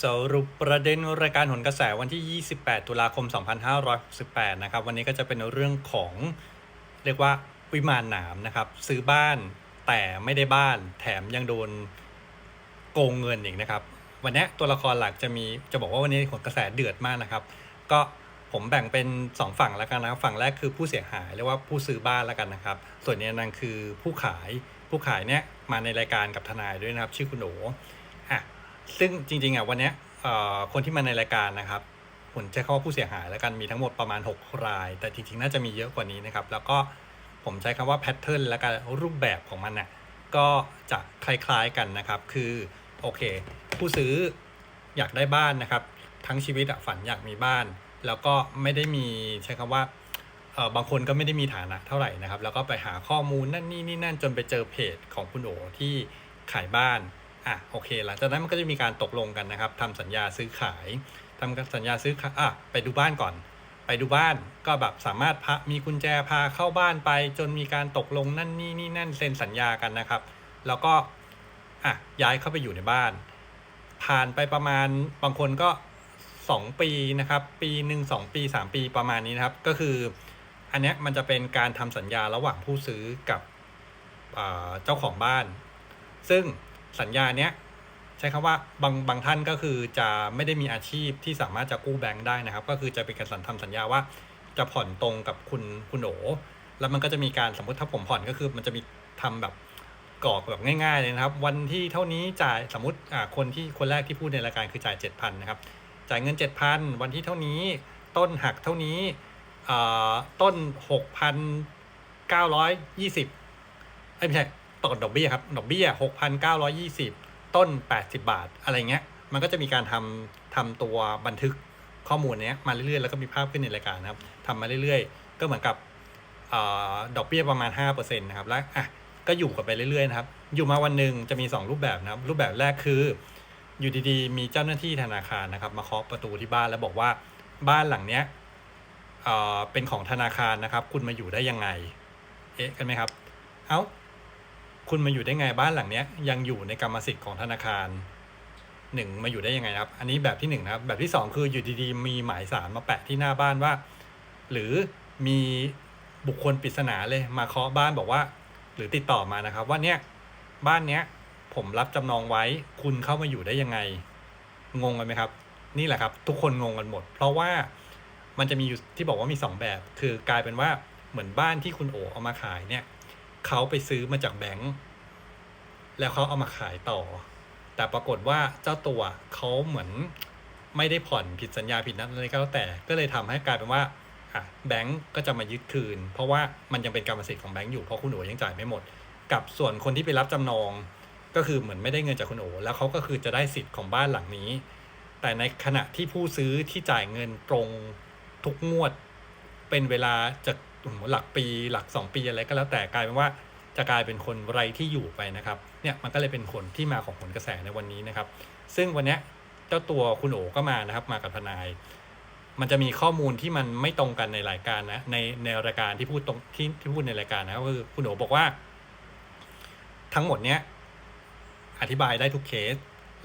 สรุปประเด็นรายการหนกระแสวันที่ 28 ตุลาคม 2568 นะครับ วันนี้ก็จะเป็นเรื่องของเรียกว่าวิมานหนามนะครับ ซื้อบ้านแต่ไม่ได้บ้าน แถมยังโดนโกงเงินอีกนะครับ วันนี้ตัวละครหลักจะมีจะบอกว่าวันนี้หนกระแสเดือดมากนะครับ ก็ผมแบ่งเป็น 2 ฝั่งแล้วกันนะฝั่งแรกคือผู้เสียหายเรียกว่าผู้ซื้อบ้านแล้วกันนะครับ ส่วนนี้นั่นคือผู้ขายผู้ขายเนี่ยมาในรายการกับทนายด้วยนะครับ ชื่อคุณโหนอะ ซึ่งจริงๆอะวันเนี้ยเอ่อคนที่มาในรายการนะครับผมใช้คำว่าผู้เสียหายแล้วกันมีทั้งหมดประมาณ 6 ราย แต่จริงๆน่าจะมีเยอะกว่านี้นะครับ แล้วก็ผมใช้คำว่าแพทเทิร์นและการรูปแบบของมันน่ะก็จะคล้ายๆกันนะครับ คือโอเค ผู้ซื้ออยากได้บ้านนะครับ ทั้งชีวิตฝันอยากมีบ้าน แล้วก็ไม่ได้มีใช้คำว่าเออบางคนก็ไม่ได้มีฐานะเท่าไหร่นะครับ แล้วก็ไปหาข้อมูลนั่นนี่นี่นั่นจนไปเจอเพจของคุณโอที่ขายบ้าน อะโอเคหลังจากนั้นมันก็จะมีการตกลงกันนะครับทำสัญญาซื้อขายทำสัญญาซื้อขายอะไปดูบ้านก่อน ไปดูบ้านก็แบบสามารถพามีกุญแจพาเข้าบ้านไป จนมีการตกลงนั่นนี่นี่นั่นเซ็นสัญญากันนะครับ แล้วก็อะย้ายเข้าไปอยู่ในบ้าน ผ่านไปประมาณบางคนก็ 2 ปีนะครับ ปีหนึ่งสองปี3 ปีประมาณนี้นะครับ ก็คืออันนี้มันจะเป็นการทำสัญญาระหว่างผู้ซื้อกับเจ้าของบ้าน ซึ่ง สัญญาเนี้ยใช้คำว่าบางบางท่านก็คือจะไม่ได้มีอาชีพที่สามารถจะกู้แบงค์ได้นะครับ ก็คือจะเป็นการสัญทำสัญญาว่าจะผ่อนตรงกับคุณคุณโอแล้วมันก็จะมีการสมมติถ้าผมผ่อนก็คือมันจะมีทำแบบกรอกแบบง่ายๆเลยนะครับ วันที่เท่านี้จ่ายสมมติอ่าคนที่คนแรกที่พูดในรายการคือจ่าย 7,000นะครับจ่ายเงิน 7,000 วันที่เท่านี้ต้นหักเท่านี้อ่าต้น 6,920เอ้ยไม่ใช่ ต่อดอกเบี้ยครับ ดอกเบี้ย 6,920 ต้น 80 บาท อะไรเงี้ย มันก็จะมีการทำทำตัวบันทึกข้อมูลเนี้ยมาเรื่อยๆ แล้วก็มีภาพขึ้นในรายการนะครับทำมาเรื่อยๆ ก็เหมือนกับอดอกเบี้ยประมาณ5%นะครับ แล้วอะก็อยู่กันไปเรื่อยๆนะครับ อยู่มาวันหนึ่งจะมี 2 รูปแบบนะครับ รูปแบบแรกคือ อยู่ดีๆ มีเจ้าหน้าที่ธนาคารนะครับ มาเคาะประตูที่บ้านแล้วบอกว่าบ้านหลังเนี้ยเเป็นของธนาคารนะครับ คุณมาอยู่ได้ยังไง เอ๊ะ กันไหมครับ เอ้า คุณมาอยู่ได้ไงบ้านหลังเนี้ยยังอยู่ในกรรมสิทธิ์ของธนาคารหนึ่งมาอยู่ได้ยังไงครับ อันนี้แบบที่หนึ่งนะครับ แบบที่สองคืออยู่ดีๆมีหมายสารมาแปะที่หน้าบ้านว่า หรือมีบุคคลปริศนาเลยมาเคาะบ้านบอกว่า หรือติดต่อมานะครับ ว่าเนี่ยบ้านเนี้ยผมรับจำนองไว้ คุณเข้ามาอยู่ได้ยังไง งงกันไหมครับ นี่แหละครับ ทุกคนงงกันหมด เพราะว่ามันจะมีอยู่ที่บอกว่ามีสองแบบ คือกลายเป็นว่าเหมือนบ้านที่คุณโอเอามาขายเนี่ย เขาไปซื้อมาจากแบงก์แล้วเขาเอามาขายต่อ แต่ปรากฏว่าเจ้าตัวเขาเหมือนไม่ได้ผ่อนผิดสัญญาผิดนัดอะไรก็แล้วแต่ ก็เลยทำให้กลายเป็นว่าอะแบงก์ก็จะมายึดคืน เพราะว่ามันยังเป็นกรรมสิทธิ์ของแบงก์อยู่เพราะคุณโอยังจ่ายไม่หมด กับส่วนคนที่ไปรับจำนองก็คือเหมือนไม่ได้เงินจากคุณโอแล้วเขาก็คือจะได้สิทธิ์ของบ้านหลังนี้ แต่ในขณะที่ผู้ซื้อที่จ่ายเงินตรงทุกงวด เป็นเวลาจะ หลักปีหลัก 2 ปีอะไรก็แล้วแต่กลายเป็นว่าจะกลายเป็นคนไรที่อยู่ไปนะครับเนี่ยมันก็เลยเป็นผลที่มาของผลกระแสในวันนี้นะครับ ซึ่งวันนี้เจ้าตัวคุณโอก็มานะครับมากับทนาย มันจะมีข้อมูลที่มันไม่ตรงกันในรายการนะในในรายการที่พูดตรงที่ที่พูดในรายการนะก็คือคุณโอบอกว่า ทั้งหมดเนี้ยอธิบายได้ทุกเคส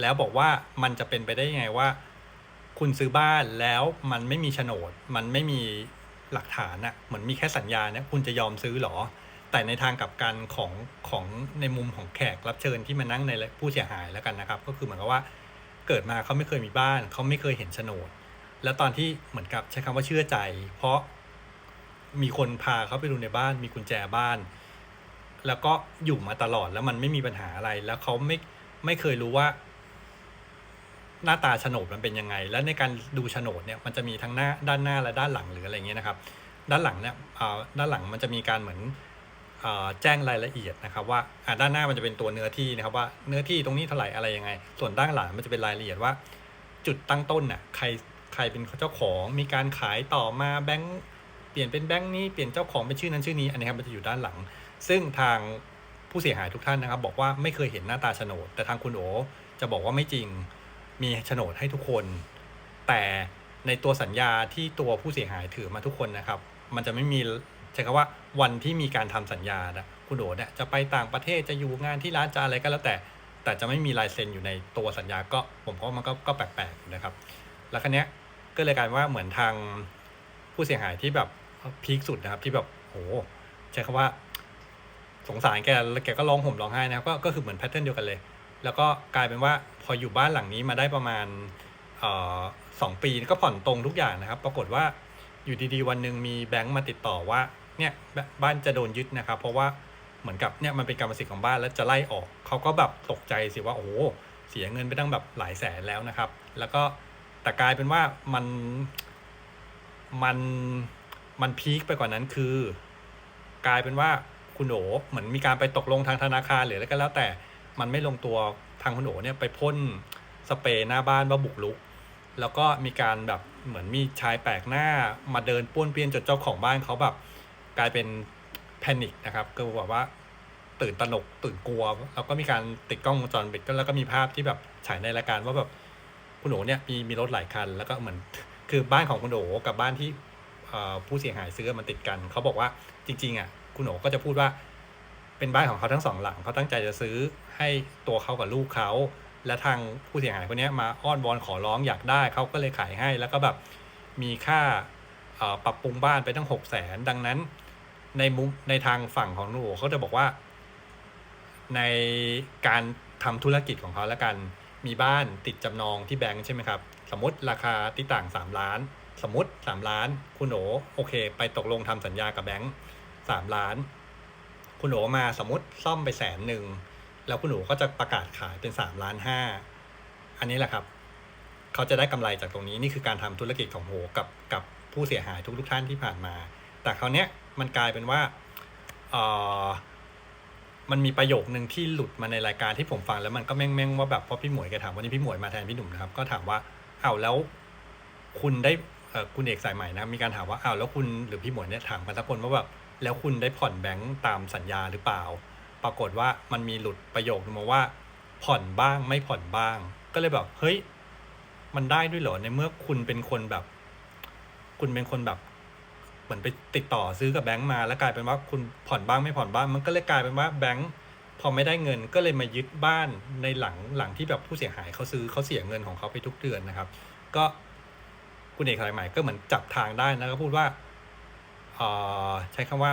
แล้วบอกว่ามันจะเป็นไปได้ยังไงว่า คุณซื้อบ้านแล้วมันไม่มีโฉนด มันไม่มี หลักฐานอะเหมือนมีแค่สัญญาเนี่ยคุณจะยอมซื้อหรอ แต่ในทางกลับกันของของในมุมของแขกรับเชิญที่มานั่งในผู้เสียหายแล้วกันนะครับ ก็คือเหมือนกับว่าเกิดมาเขาไม่เคยมีบ้านเขาไม่เคยเห็นโฉนด แล้วตอนที่เหมือนกับใช้คำว่าเชื่อใจ เพราะมีคนพาเขาไปดูในบ้าน มีกุญแจบ้าน แล้วก็อยู่มาตลอดแล้วมันไม่มีปัญหาอะไรแล้วเขาไม่ไม่เคยรู้ว่า หน้าตาโฉนดมันเป็นยังไง และในการดูโฉนดเนี่ยมันจะมีทั้งหน้าด้านหน้าและด้านหลังหรืออะไรเงี้ยนะครับ ด้านหลังเนี่ยอ่าด้านหลังมันจะมีการเหมือนอ่าแจ้งรายละเอียดนะครับว่าอ่าด้านหน้ามันจะเป็นตัวเนื้อที่นะครับว่าเนื้อที่ตรงนี้เท่าไหร่อะไรยังไง ส่วนด้านหลังมันจะเป็นรายละเอียดว่า จุดตั้งต้นน่ะใครใครเป็นเจ้าของมีการขายต่อมาแบงค์เปลี่ยนเป็นแบงค์นี้เปลี่ยนเจ้าของเป็นชื่อนั้นชื่อนี้อันนี้ครับมันจะอยู่ด้านหลัง ซึ่งทางผู้เสียหายทุกท่านนะครับ บอกว่าไม่เคยเห็นหน้าตาโฉนด แต่ทางคุณโอจะบอกว่าไม่จริง มีโฉนดให้ทุกคน แต่ในตัวสัญญาที่ตัวผู้เสียหายถือมาทุกคนนะครับ มันจะไม่มีใช้คำว่าวันที่มีการทำสัญญานะคุณโอเนี่ยจะไปต่างประเทศจะอยู่งานที่ร้านจะอะไรก็แล้วแต่ แต่จะไม่มีลายเซ็นอยู่ในตัวสัญญาก็ผมก็มันก็ก็แปลกๆนะครับ แล้วคันเนี้ยก็เลยกลายว่าเหมือนทางผู้เสียหายที่แบบพีคสุดนะครับที่แบบโหใช้คำว่าสงสารแกแล้วแกก็ร้องห่มร้องไห้นะครับก็ก็คือเหมือนแพทเทิร์นเดียวกันเลย แล้วก็กลายเป็นว่า พออยู่บ้านหลังนี้มาได้ประมาณสองปีก็ผ่อนตรงทุกอย่างนะครับ ปรากฏว่าอยู่ดีๆ วันหนึ่งมีแบงก์มาติดต่อว่าเนี่ยบ้านจะโดนยึดนะครับ เพราะว่าเหมือนกับเนี่ยมันเป็นกรรมสิทธิ์ของบ้านแล้วจะไล่ออกเขาก็แบบตกใจสิว่าโอ้โหเสียเงินไปตั้งแบบหลายแสนแล้วนะครับ แล้วก็แต่กลายเป็นว่ามันมันมันพีคไปกว่านั้นคือ กลายเป็นว่าคุณโอเหมือนมีการไปตกลงทางธนาคารหรืออะไรก็แล้วแต่มันไม่ลงตัวางคุณโอเนี่ยไปพ่นสเปรย์หน้าบ้านว่าบุกรุก แล้วก็มีการแบบเหมือนมีชายแปลกหน้ามาเดินป้วนเปี้ยนจนเจ้าของบ้านเขาแบบกลายเป็นแพนิคนะครับก็แบบว่าตื่นตระหนกตื่นกลัว แล้วก็มีการติดกล้องวงจรปิดก็แล้วก็มีภาพที่แบบฉายในรายการว่าแบบคุณโอเนี่ยมีมีรถหลายคัน แล้วก็เหมือนคือบ้านของคุณโอกับบ้านที่ผู้เสียหายซื้อมันติดกัน เขาบอกว่าจริงๆอะคุณโอก็จะพูดว่า เป็นบ้านของเขาทั้งสองหลังเขาตั้งใจจะซื้อให้ตัวเขากับลูกเขาและทางผู้เสียหายคนนี้มาอ้อนวอนขอร้องอยากได้เขาก็เลยขายให้ แล้วก็แบบมีค่าปรับปรุงบ้านไปตั้งหกแสนดังนั้น ในมุมในทางฝั่งของหนูเขาจะบอกว่า ในการทำธุรกิจของเขาแล้วกันมีบ้านติดจำนองที่แบงก์ใช่ไหมครับ สมมติราคาที่ต่าง 3 ล้าน สมมติ 3 ล้าน คุณโอโอเค ไปตกลงทำสัญญากับแบงก์3ล้าน คุณโอมาสมมติซ่อมไปแสนหนึ่งแล้วคุณหนก็จะประกาศขายเป็นสามล้านห้าอันนี้แหละครับ เขาจะได้กำไรจากตรงนี้นี่คือการทำธุรกิจของโหกับกับผู้เสียหายทุกทุกๆท่านที่ผ่านมา แต่คราวเนี้ยมันกลายเป็นว่าเออมันมีประโยคนึงที่หลุดมาในรายการที่ผมฟังแล้วมันก็แม่งๆว่าแบบเพราะพี่หมวยแกถามวันนี้พี่หมวยมาแทนพี่หนุ่มนะครับ ก็ถามว่าเอาแล้วคุณได้คุณเอกสายใหม่นะมีการถามว่าเอาแล้วคุณหรือพี่หมวยเนี่ยถามกันสักคนว่าแบบ แล้วคุณได้ผ่อนแบงก์ตามสัญญาหรือเปล่า ปรากฏว่ามันมีหลุดประโยคนึงมาว่า ผ่อนบ้างไม่ผ่อนบ้าง ก็เลยแบบ เฮ้ย มันได้ด้วยเหรอในเมื่อคุณเป็นคนแบบ คุณเป็นคนแบบเหมือนไปติดต่อซื้อกับแบงก์มาแล้วกลายเป็นว่าคุณผ่อนบ้างไม่ผ่อนบ้าง มันก็เลยกลายเป็นว่าแบงก์พอไม่ได้เงินก็เลยมายึดบ้านในหลังหลังที่แบบผู้เสียหายเขาซื้อเขาเสียเงินของเขาไปทุกเดือนนะครับ ก็คุณเอกสายใหม่ก็เหมือนจับทางได้นะก็พูดว่า ใช้คำว่า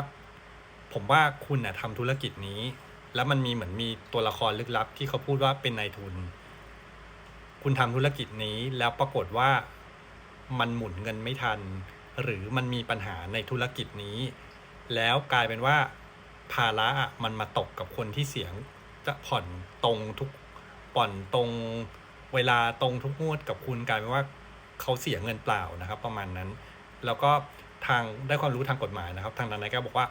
ผมว่าคุณน่ะทำธุรกิจนี้ แล้วมันมีเหมือนมีตัวละครลึกลับ ที่เขาพูดว่าเป็นนายทุน คุณทำธุรกิจนี้แล้วปรากฏว่ามันหมุนเงินไม่ทัน หรือมันมีปัญหาในธุรกิจนี้ แล้วกลายเป็นว่า ภาระอะมันมาตกกับคนที่เสียงจะผ่อนตรงทุกผ่อนตรงเวลาตรงทุกงวดกับคุณกลายเป็นว่าเขาเสียเงินเปล่านะครับ ประมาณนั้น แล้วก็ ทางได้ความรู้ทางกฎหมายนะครับ ทางทนายก็บอกว่า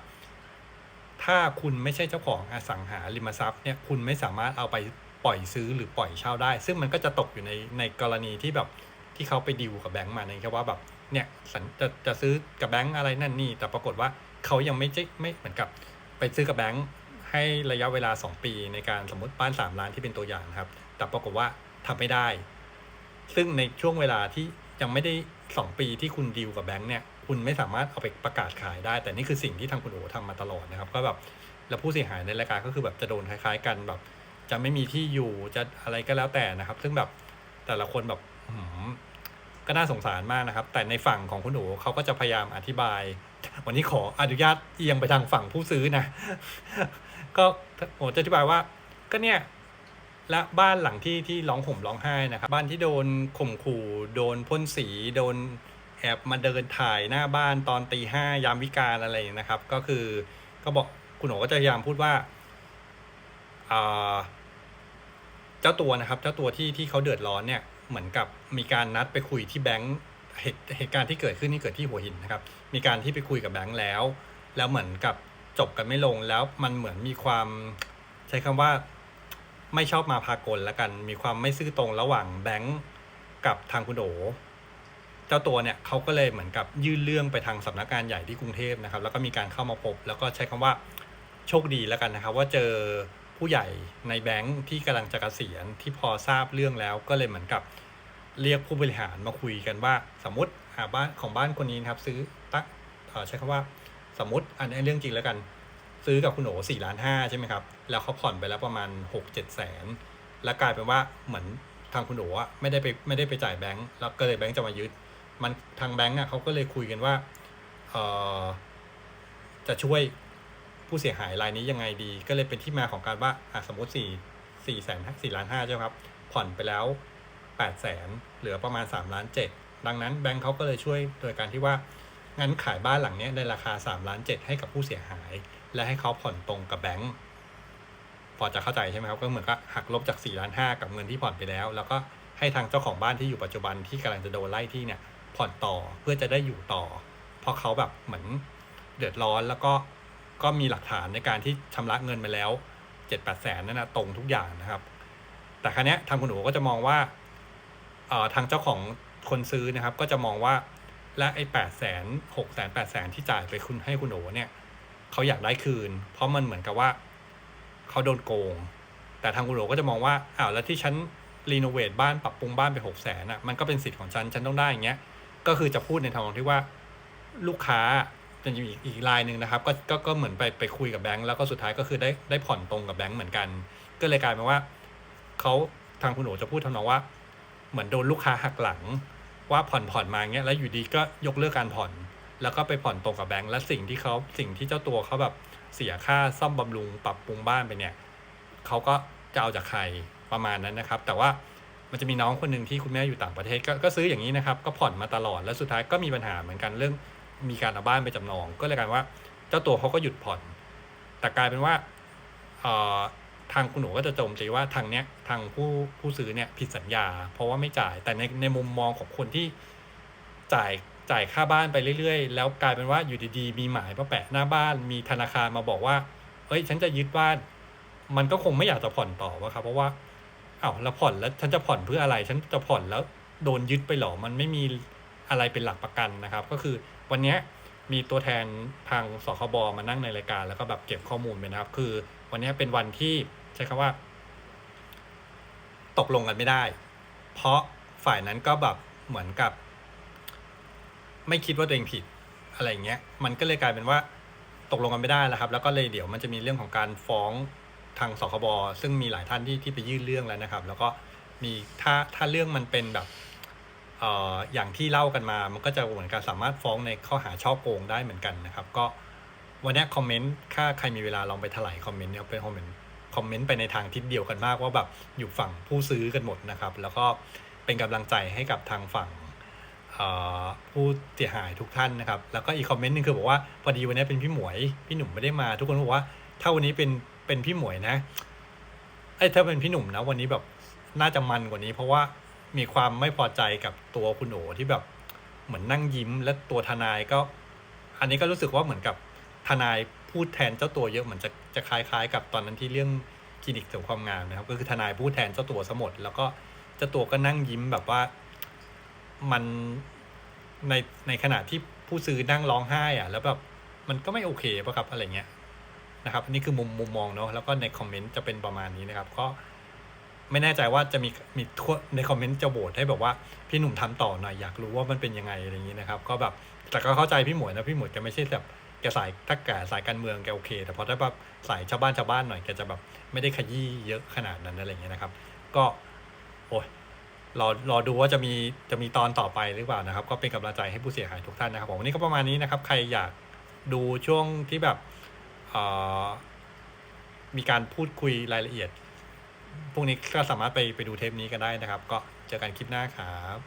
ถ้าคุณไม่ใช่เจ้าของอสังหาริมทรัพย์เนี่ยคุณไม่สามารถเอาไปปล่อยซื้อหรือปล่อยเช่าได้ ซึ่งมันก็จะตกอยู่ในในกรณีที่แบบที่เขาไปดีลกับแบงก์มาในแค่ว่าแบบเนี่ยสัญจะจะซื้อกับแบงก์อะไรนั่นนี่ แต่ปรากฏว่าเขายังไม่ใช่ไม่เหมือนกับไปซื้อกับแบงก์ให้ระยะเวลา 2 ปีในการสมมติบ้าน 3 ล้านที่เป็นตัวอย่างครับ แต่ปรากฏว่าทำไม่ได้ ซึ่งในช่วงเวลาที่ยังไม่ได้ 2 ปีที่คุณดีลกับแบงก์เนี่ย คุณไม่สามารถเอาไปประกาศขายได้ แต่นี่คือสิ่งที่ทางคุณโอทำมาตลอดนะครับ ก็แบบแล้วผู้เสียหายในรายการก็คือแบบจะโดนคล้าย ๆ กันแบบ จะไม่มีที่อยู่จะอะไรก็แล้วแต่นะครับ ซึ่งแบบแต่ละคนแบบก็น่าสงสารมากนะครับ แต่ในฝั่งของคุณโอเขาก็จะพยายามอธิบาย วันนี้ขออนุญาตเอียงไปทางฝั่งผู้ซื้อนะ ก็โอจะอธิบายว่า ก็เนี่ยและบ้านหลังที่ที่ร้องห่มร้องไห้นะครับ บ้านที่โดนข่มขู่โดนพ่นสีโดน แอบมาเดินถ่ายหน้าบ้านตอนตีห้ายามวิกาลอะไรอย่างนี้นะครับ ก็คือก็บอกคุณโอก็จะพยายามพูดว่าเจ้าตัวนะครับ เจ้าตัวที่ที่เขาเดือดร้อนเนี่ยเหมือนกับมีการนัดไปคุยที่แบงค์เหตุเหตุการณ์ที่เกิดขึ้นนี่เกิดที่หัวหินนะครับ มีการที่ไปคุยกับแบงค์แล้ว แล้วเหมือนกับจบกันไม่ลงแล้วมันเหมือนมีความใช้คำว่าไม่ชอบมาพากลแล้วกัน มีความไม่ซื่อตรงระหว่างแบงค์กับทางคุณโอ จ้าตัวเนี่ยเขาก็เลยเหมือนกับยื่นเรื่องไปทางสำนักงานใหญ่ที่กรุงเทพนะครับ แล้วก็มีการเข้ามาพบ แล้วก็ใช้คำว่าโชคดีแล้วกันนะครับ ว่าเจอผู้ใหญ่ในแบงค์ที่กำลังจะเกษียณที่พอทราบเรื่องแล้ว ก็เลยเหมือนกับเรียกผู้บริหารมาคุยกันว่า สมมติหาบ้านของบ้านคนนี้นครับ ซื้อตั้งใช้คำว่าสมมติอันนี้เรื่องจริงแล้วกัน ซื้อกับคุณโอสี่ล้านห้าใช่ไหมครับแล้วเขาผ่อนไปแล้วประมาณหกเจ็ดแสนแล้วกลายเป็นว่าเหมือนทางคุณโอ๋ไม่ได้ไปไม่ได้ไปจ่ายแบงค์แล้วก็เลยแบงค์จะมายึด มันทางแบงค์อะเขาก็เลยคุยกันว่าเออจะช่วยผู้เสียหายรายนี้ยังไงดี ก็เลยเป็นที่มาของการว่าอะสมมติสี่สี่แสนสี่ล้านห้าใช่ไหมครับผ่อนไปแล้วแปดแสนเหลือประมาณสามล้านเจ็ดดังนั้นแบงค์เขาก็เลยช่วยโดยการที่ว่างั้นขายบ้านหลังนี้ในราคาสามล้านเจ็ดให้กับผู้เสียหาย และให้เขาผ่อนตรงกับแบงค์พอจะเข้าใจใช่ไหมครับ ก็เหมือนกับหักลบจาก4ล้านห้ากับเงินที่ผ่อนไปแล้ว แล้วก็ให้ทางเจ้าของบ้านที่อยู่ปัจจุบันที่กำลังจะโดนไล่ที่เนี่ย ผ่อนต่อเพื่อจะได้อยู่ต่อ เพราะเขาแบบเหมือนเดือดร้อนแล้วก็ก็มีหลักฐานในการที่ชำระเงินมาแล้วเจ็ดแปดแสนนั่นนะตรงทุกอย่างนะครับ แต่ครั้นี้ยทางคุณหนูก็จะมองว่าเอ่อทางเจ้าของคนซื้อนะครับ ก็จะมองว่าและไอ้แปดแสนหกแสนแปดแสนที่จ่ายไปคุณให้คุณโอเนี่ยเขาอยากได้คืน เพราะมันเหมือนกับว่าเขาโดนโกง แต่ทางคุณโอก็จะมองว่าอ้าวแล้วที่ฉันรีโนเวทบ้านปรับปรุงบ้านไปหกแสนอะมันก็เป็นสิทธิ์ของฉันฉันต้องได้อย่างเงี้ย ก็คือจะพูดในทางที่ว่าลูกค้าจะมีอีกอีกรายหนึ่งนะครับก็ก็ก็เหมือนไปไปคุยกับแบงก์แล้วก็สุดท้ายก็คือได้ได้ผ่อนตรงกับแบงก์เหมือนกัน ก็เลยกลายเป็นว่าเขาทางคุณหนูจะพูดทำนองว่า เหมือนโดนลูกค้าหักหลัง ว่าผ่อนผ่อนมาเงี้ยแล้วอยู่ดีก็ยกเลิกการผ่อน แล้วก็ไปผ่อนตรงกับแบงก์และสิ่งที่เขาสิ่งที่เจ้าตัวเขาแบบเสียค่าซ่อมบำรุงปรับปรุงบ้านไปเนี่ยเขาก็จะเอาจากใครประมาณนั้นนะครับ แต่ว่า มันจะมีน้องคนหนึ่งที่คุณแม่อยู่ต่างประเทศกก็ซื้ออย่างนี้นะครับ ก็ผ่อนมาตลอดแล้วสุดท้ายก็มีปัญหาเหมือนกันเรื่องมีการเอาบ้านไปจำนอง ก็เลยกลายว่าเจ้าตัวเขาก็หยุดผ่อน แต่กลายเป็นว่าทางคุณหนูก็จะโจมตีว่าทางเนี้ยทางผู้ผู้ซื้อเนี่ยผิดสัญญา เพราะว่าไม่จ่ายแต่ในในมุมมองของคนที่จ่ายจ่ายค่าบ้านไปเรื่อยๆ แล้วกลายเป็นว่าอยู่ดีๆ มีหมายมาแปะหน้าบ้าน มีธนาคารมาบอกว่า เอ้ย ฉันจะยึดบ้าน มันก็คงไม่อยากจะผ่อนต่อวะครับ เพราะว่า อ้าวแล้วผ่อนแล้วฉันจะผ่อนเพื่ออะไร ฉันจะผ่อนแล้วโดนยึดไปหรอมันไม่มีอะไรเป็นหลักประกันนะครับ ก็คือวันนี้มีตัวแทนทางสคบมานั่งในรายการ แล้วก็แบบเก็บข้อมูลไปนะครับ คือ วันนี้เป็นวันที่ใช้คำว่า ตกลงกันไม่ได้ เพราะฝ่ายนั้นก็แบบเหมือนกับ ไม่คิดว่าตัวเองผิดอะไรอย่างเงี้ย มันก็เลยกลายเป็นว่าตกลงกันไม่ได้แล้วครับ แล้วก็เลยเดี๋ยวมันจะมีเรื่องของการฟ้อง ทางสคบซึ่งมีหลายท่านที่ที่ไปยื่นเรื่องแล้วนะครับ แล้วก็มีถ้าถ้าเรื่องมันเป็นแบบเอ่ออย่างที่เล่ากันมา มันก็จะเหมือนกันสามารถฟ้องในข้อหาช่อโกงได้เหมือนกันนะครับ ก็วันนี้คอมเมนต์ถ้าใครมีเวลาลองไปถลายคอมเมนต์เนี่ยเป็นคอมเมนต์คอมเมนต์ไปในทางทิศเดียวกันมากว่าแบบอยู่ฝั่งผู้ซื้อกันหมดนะครับ แล้วก็เป็นกำลังใจให้กับทางฝั่งผู้เสียหายทุกท่านนะครับ แล้วก็อีกคอมเมนต์หนึงคือบอกว่าพอดีวันนี้เป็นพี่หมวย พี่หนุ่มไม่ได้มา ทุกคนบอกว่าถ้าวันนี้เป็น เป็นพี่หมวยนะไอ้ยถ้าเป็นพี่หนุ่มนะ วันนี้แบบน่าจะมันกว่านี้ เพราะว่ามีความไม่พอใจกับตัวคุณโอที่แบบเหมือนนั่งยิ้มและตัวทนายก็ อันนี้ก็รู้สึกว่าเหมือนกับทนายพูดแทนเจ้าตัวเยอะเหมือนจะจะคล้ายๆ กับตอนนั้นที่เรื่องคลินิกเสริมความงามนะครับ ก็คือทนายพูดแทนเจ้าตัวซะหมดแล้วก็เจ้าตัวก็นั่งยิ้มแบบว่ามันในในขณะที่ผู้ซื้อนั่งร้องไห้อะแล้วแบบมันก็ไม่โอเคป่ะครับอะไรเงี้ย นะครับนี่คือมุมมุมมองเนาะแล้วก็ในคอมเมนต์จะเป็นประมาณนี้นะครับ ก็ไม่แน่ใจว่าจะมีมีทั่วในคอมเมนต์จะโหวตให้แบบว่าพี่หนุ่มทำต่อหน่อยอยากรู้ว่ามันเป็นยังไงอะไรอย่างนี้นะครับ ก็แบบแต่ก็เข้าใจพี่หมวยนะพี่หมวยแกไม่ใช่แบบแกสายถ้าแกสายการเมืองแกโอเค แต่พอถ้าแบบสายชาวบ้านชาวบ้านหน่อยแกจะแบบไม่ได้ขยี้เยอะขนาดนั้นอะไรอย่างเงี้ยนะครับ ก็โอ้ยรอรอดูว่าจะมีจะมีตอนต่อไปหรือเปล่านะครับ ก็เป็นกำลังใจให้ผู้เสียหายทุกท่านนะครับผมวันนี้ก็ประมาณนี้นะครับ ใครอยากดูช่วงที่แบบ มีการพูดคุยรายละเอียด พวกนี้ก็สามารถไปไปดูเทปนี้กันได้นะครับ ก็เจอกันคลิปหน้าครับ